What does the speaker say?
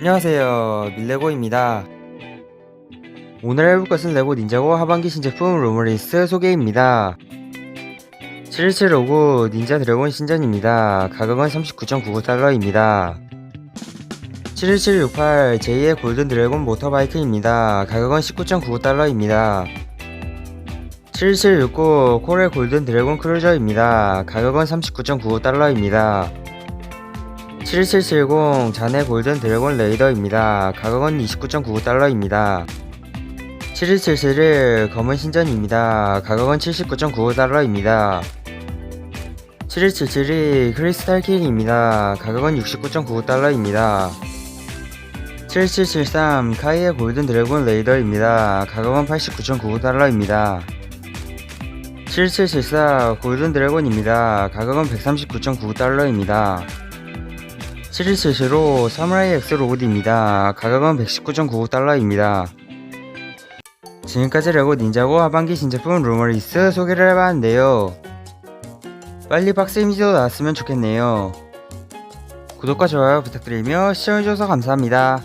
안녕하세요. 밀레고입니다. 오늘 해볼 것은 레고 닌자고 하반기 신제품 루머리스 소개입니다. 7759 닌자 드래곤 신전입니다. 가격은 39.99달러입니다. 71768 제2의 골든 드래곤 모터바이크입니다. 가격은 19.99달러입니다. 7769 코레 골든 드래곤 크루저입니다. 가격은 39.99달러입니다 7770 자네 골든 드래곤 레이더입니다. 가격은 29.99달러입니다. 7177 검은 신전입니다. 가격은 79.99달러입니다. 7177이 크리스탈 킹입니다. 가격은 69.99달러입니다. 7773 카이의 골든 드래곤 레이더입니다. 가격은 89.99달러입니다. 7774 골든 드래곤입니다. 가격은 139.99달러입니다. 7177로 사무라이 X 로봇입니다. 가격은 119.99달러입니다. 지금까지 레고 닌자고 하반기 신제품 루머리스 소개를 해봤는데요. 빨리 박스 이미지도 나왔으면 좋겠네요. 구독과 좋아요 부탁드리며 시청해주셔서 감사합니다.